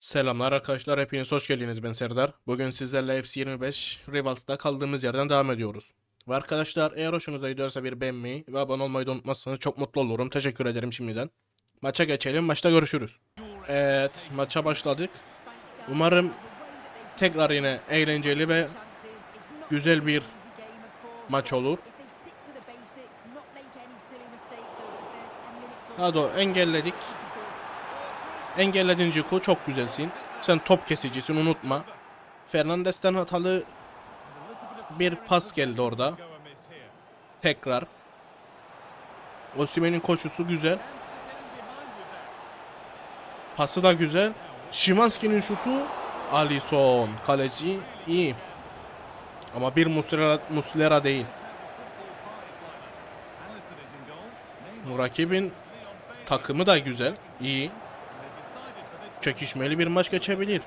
Selamlar arkadaşlar, hepiniz hoş geldiniz. Ben Serdar. Bugün sizlerle FC25 Rivals'ta kaldığımız yerden devam ediyoruz. Ve arkadaşlar eğer hoşunuza gidiyorsa bir beğenmeyi ve abone olmayı da unutmazsanız çok mutlu olurum. Teşekkür ederim şimdiden. Maça geçelim, maçta görüşürüz. Evet, maça başladık. Umarım tekrar yine eğlenceli ve güzel bir maç olur. Hadi engelledik. Engelledin Ciku çok güzelsin. Sen top kesicisin unutma. Fernandes'ten hatalı bir pas geldi orada. Tekrar. Osimhen'in koşusu güzel. Pası da güzel. Şimanski'nin şutu Alisson kaleci iyi. Ama bir Muslera, Muslera değil. Rakibin takımı da güzel, iyi. Çekişmeli bir maç geçebilir.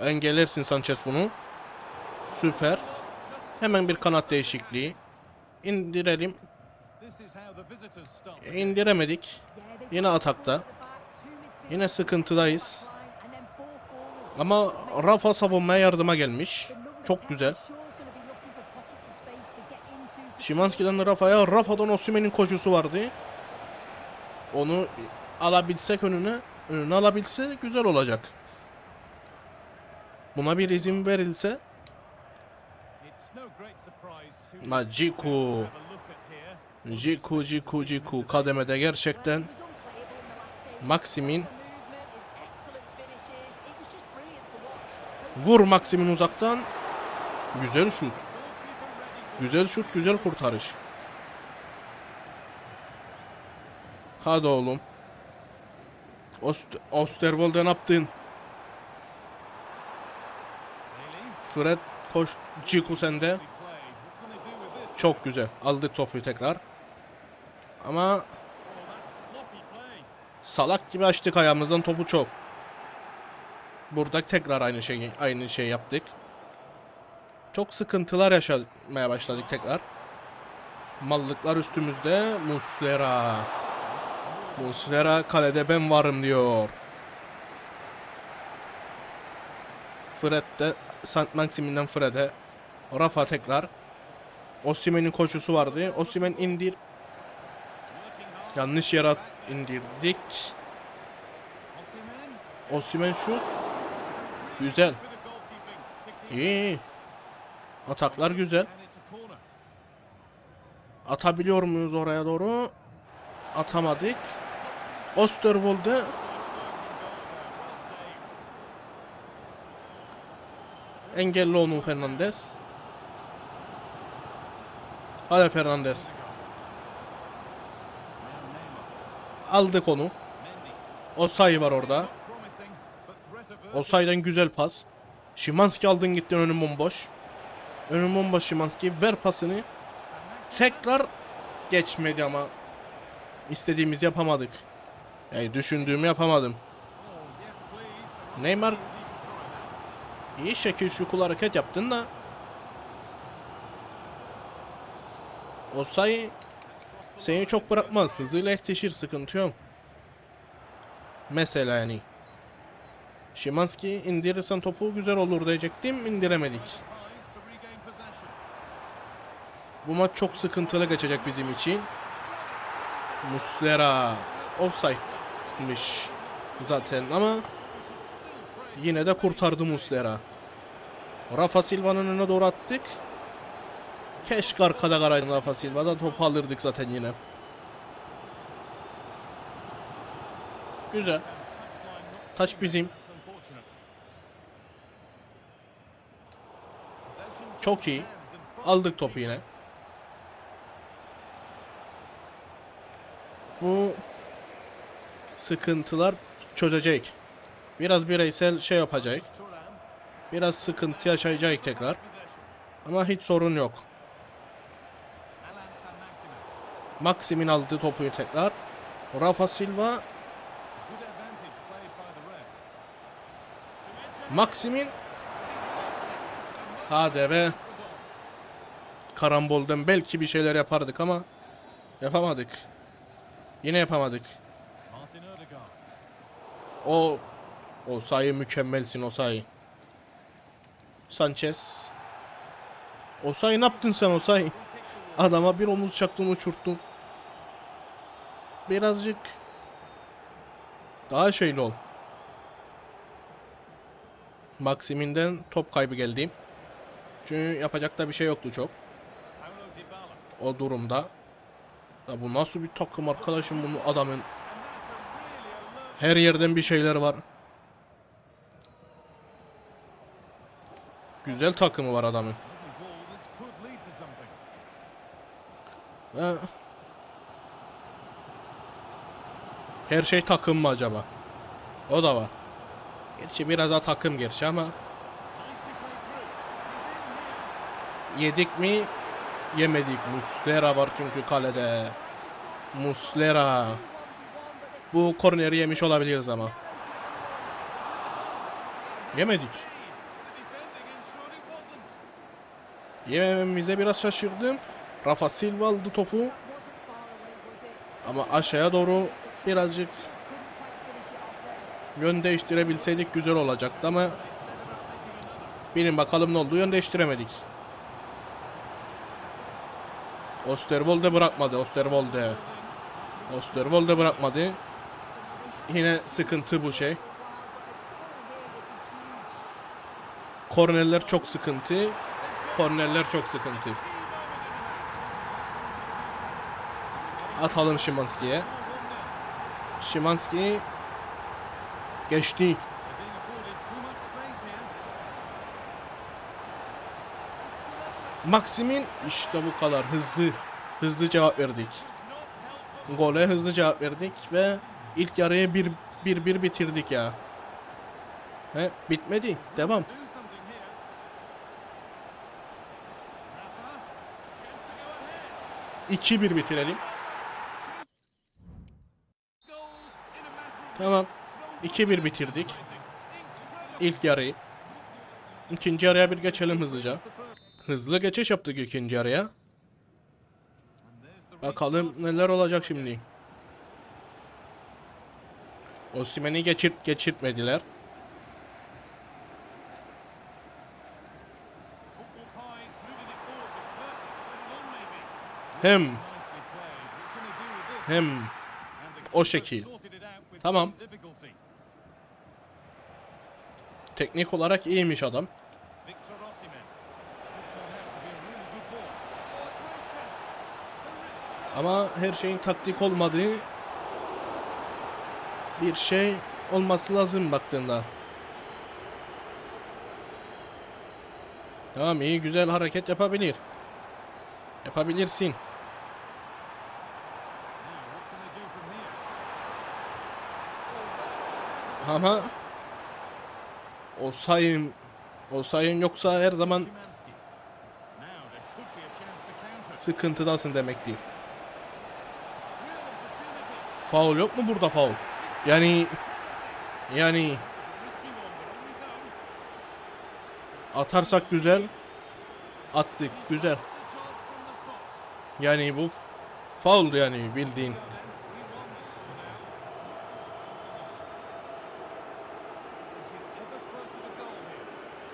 Engellersin Sanchez bunu. Süper. Hemen bir kanat değişikliği. İndirelim. İndiremedik. Yine atakta. Yine sıkıntıdayız. Ama Rafa savunmaya yardıma gelmiş. Çok güzel. Şimanski'den Rafa'ya, Rafa'dan Osimhen'in koşusu vardı. Onu alabilsek önüne, önüne alabilse güzel olacak. Buna bir izin verilse. Ma Ciku Ciku Ciku Ciku kademede gerçekten Maxim'in Vur Maxim'in uzaktan. Güzel şut. Güzel şut güzel kurtarış Hadi oğlum Ost ne yaptın? Fred koş Ciku sende. Çok güzel. Aldık topu tekrar. Ama salak gibi açtık ayağımızdan topu çok. Burada tekrar aynı şeyi aynı şey yaptık. Çok sıkıntılar yaşamaya başladık tekrar. Mallıklar üstümüzde. Muslera. Muslera kalede ben varım diyor. Fred de Saint Maximin'den Fred'e. Rafa tekrar. Osimhen'in koşusu vardı. Osimhen indir. Yanlış yere indirdik. Osimhen şut. Güzel. İyi. Ataklar güzel. Atabiliyor muyuz oraya doğru? Atamadık. Osterwolde Engelli onu Fernandez. Hadi Fernandez. Aldık onu. Osay var orada. Osay'dan güzel pas. Şimanski aldın gittin önüm bomboş. Önüm bomboş Şimanski. Ver pasını. Tekrar geçmedi ama istediğimizi yapamadık. Yani düşündüğümü yapamadım. Neymar İyi şekil şu kul hareket yaptın da. O sayı seni çok bırakmaz. Hızıyla yetişir sıkıntı yok. Mesela yani. Şimanski indirirsen topu güzel olur diyecektim. indiremedik. Bu maç çok sıkıntılı geçecek bizim için. Muslera offside'miş zaten ama yine de kurtardı Muslera. Rafa Silva'nın önüne doğru attık. Keşke arkada karaydın Rafa Silva'da topu alırdık zaten yine. Güzel. Taç bizim. Çok iyi. Aldık topu yine. Bu sıkıntılar çözecek. Biraz bireysel şey yapacak. Biraz sıkıntı yaşayacak tekrar. Ama hiç sorun yok. Maxim'in aldığı topu tekrar. Rafa Silva. Maxim'in. Hadi be. Karambolden belki bir şeyler yapardık ama yapamadık. Yine yapamadık. O o sayı mükemmelsin o sayı. Sanchez. O sayı ne yaptın sen o sayı? Adama bir omuz çaktın uçurttun. Birazcık daha şeyli ol. Maksiminden top kaybı geldi. Çünkü yapacak da bir şey yoktu çok. O durumda. Ya bu nasıl bir takım arkadaşım bunu adamın her yerden bir şeyler var. Güzel takımı var adamın. Her şey takım mı acaba? O da var. Gerçi biraz daha takım gerçi ama yedik mi yemedik. Muslera var çünkü kalede. Muslera. Bu korneri yemiş olabiliriz ama. Yemedik. Yemememize biraz şaşırdım. Rafa Silva aldı topu. Ama aşağıya doğru birazcık yön değiştirebilseydik güzel olacaktı ama bilin bakalım ne oldu yön değiştiremedik. Osterwolde bırakmadı Osterwolde. Osterwolde bırakmadı. Yine sıkıntı bu şey. Kornerler çok sıkıntı. Kornerler çok sıkıntı. Atalım Şimanski'ye. Şimanski geçti. Maximin işte bu kadar hızlı hızlı cevap verdik. Gole hızlı cevap verdik ve ilk yarıya bir bir, bir bitirdik ya. He bitmedi. Devam. İki bir bitirelim. Tamam. 2-1 bitirdik. İlk yarıyı. İkinci yarıya bir geçelim hızlıca. Hızlı geçiş yaptık ikinci yarıya. Bakalım neler olacak şimdi. Osimhen'i geçir geçirtmediler. Hem hem o şekil. Tamam. Teknik olarak iyiymiş adam. Ama her şeyin taktik olmadığı bir şey olması lazım baktığında. Tamam iyi güzel hareket yapabilir. Yapabilirsin. Ama o sayın o sayın yoksa her zaman sıkıntıdasın demektir. Faul yok mu burada faul? Yani yani atarsak güzel. Attık güzel. Yani bu faul yani bildiğin.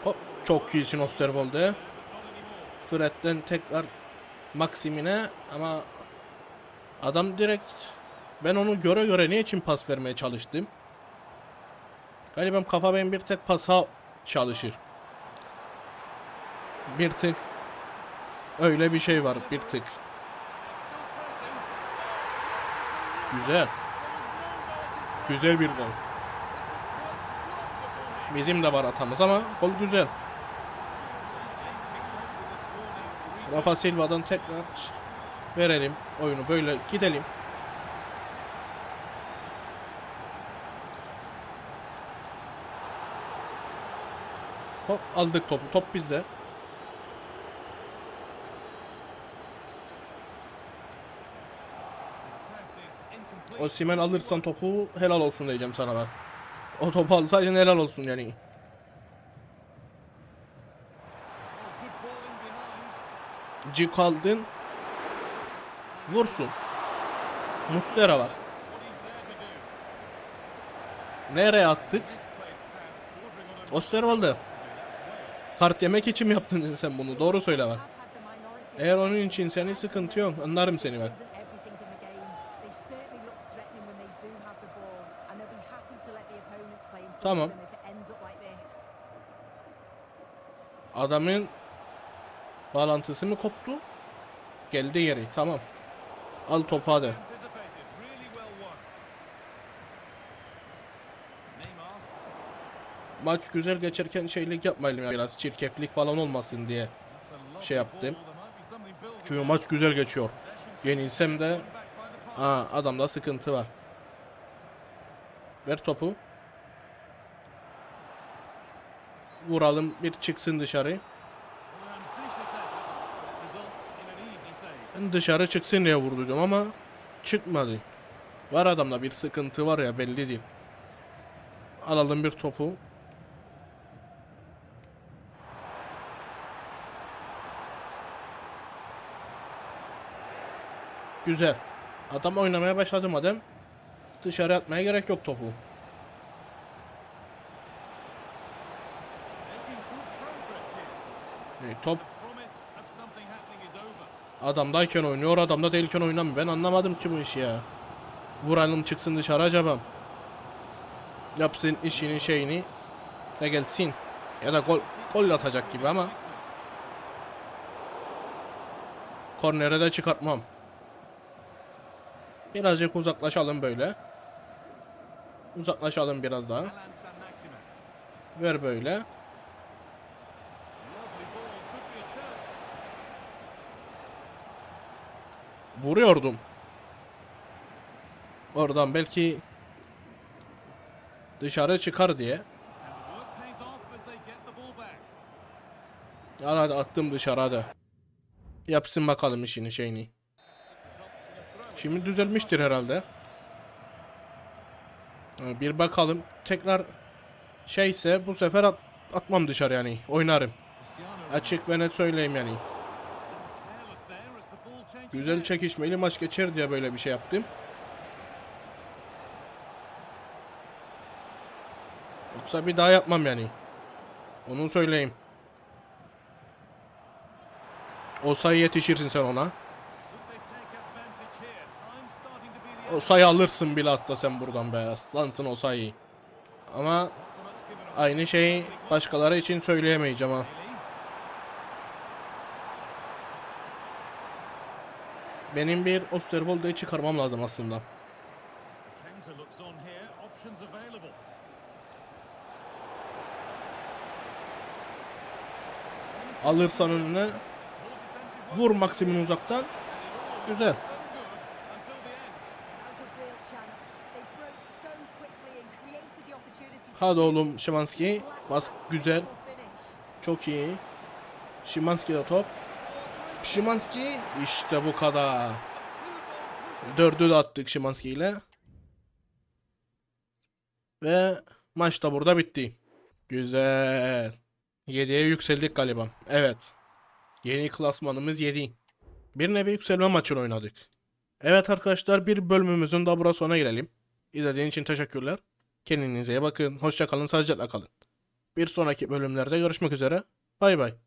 Hop çok iyisin Osterwolde. Fred'den tekrar Maximine ama adam direkt ben onu göre göre ne için pas vermeye çalıştım. Galiba kafa benim bir tek pasa çalışır. Bir tık öyle bir şey var bir tık. Güzel. Güzel bir gol. Bizim de var atamız ama gol güzel. Rafa Silva'dan tekrar verelim oyunu böyle gidelim. Hop aldık topu. Top bizde. Osimhen alırsan topu helal olsun diyeceğim sana ben. O topu alsaydın helal olsun yani. Cik aldın. Vursun. Muslera var. Nereye attık? Osterwolde. Kart yemek için mi yaptın sen bunu? Doğru söyle bak. Eğer onun için seni sıkıntı yok. Anlarım seni bak. Tamam. Adamın bağlantısı mı koptu? Geldi geri. Tamam. Al topu hadi. Maç güzel geçerken şeylik yapmayalım ya biraz çirkeflik falan olmasın diye şey yaptım. Çünkü maç güzel geçiyor. Yenilsem de Aa, adamda sıkıntı var. Ver topu. Vuralım bir çıksın dışarı. Ben dışarı çıksın diye vurduydum ama çıkmadı. Var adamda bir sıkıntı var ya belli değil. Alalım bir topu. Güzel. Adam oynamaya başladı madem. Dışarı atmaya gerek yok topu. E, top adamdayken oynuyor, adamda değilken oynamıyor. Ben anlamadım ki bu işi ya. Vuralım çıksın dışarı acaba. Yapsın işini şeyini ve gelsin. Ya da gol, gol atacak gibi ama. Kornere de çıkartmam. Birazcık uzaklaşalım böyle. Uzaklaşalım biraz daha. Ver böyle. Vuruyordum. Oradan belki dışarı çıkar diye. Al hadi attım dışarı hadi. Yapsın bakalım işini şeyini. Şimdi düzelmiştir herhalde. Bir bakalım. Tekrar şeyse bu sefer at- atmam dışarı yani. Oynarım. Açık ve net söyleyeyim yani. Güzel çekişmeli maç geçer diye böyle bir şey yaptım. Yoksa bir daha yapmam yani. Onu söyleyeyim. O sayı yetişirsin sen ona. O sayı alırsın bile hatta sen buradan be. Aslansın o sayıyı. Ama aynı şeyi başkaları için söyleyemeyeceğim ha. Benim bir Osterwold'u çıkarmam lazım aslında. Alırsan önüne vur maksimum uzaktan. Güzel. Hadi oğlum Şimanski. Bas güzel. Çok iyi. Şimanski de top. Şimanski işte bu kadar. Dördü de attık Şimanski ile. Ve maç da burada bitti. Güzel. 7'ye yükseldik galiba. Evet. Yeni klasmanımız 7. Bir nevi yükselme maçını oynadık. Evet arkadaşlar bir bölümümüzün daha burası sona gelelim. İzlediğiniz için teşekkürler. Kendinize iyi bakın. Hoşça kalın, sağlıcakla kalın. Bir sonraki bölümlerde görüşmek üzere. Bay bay.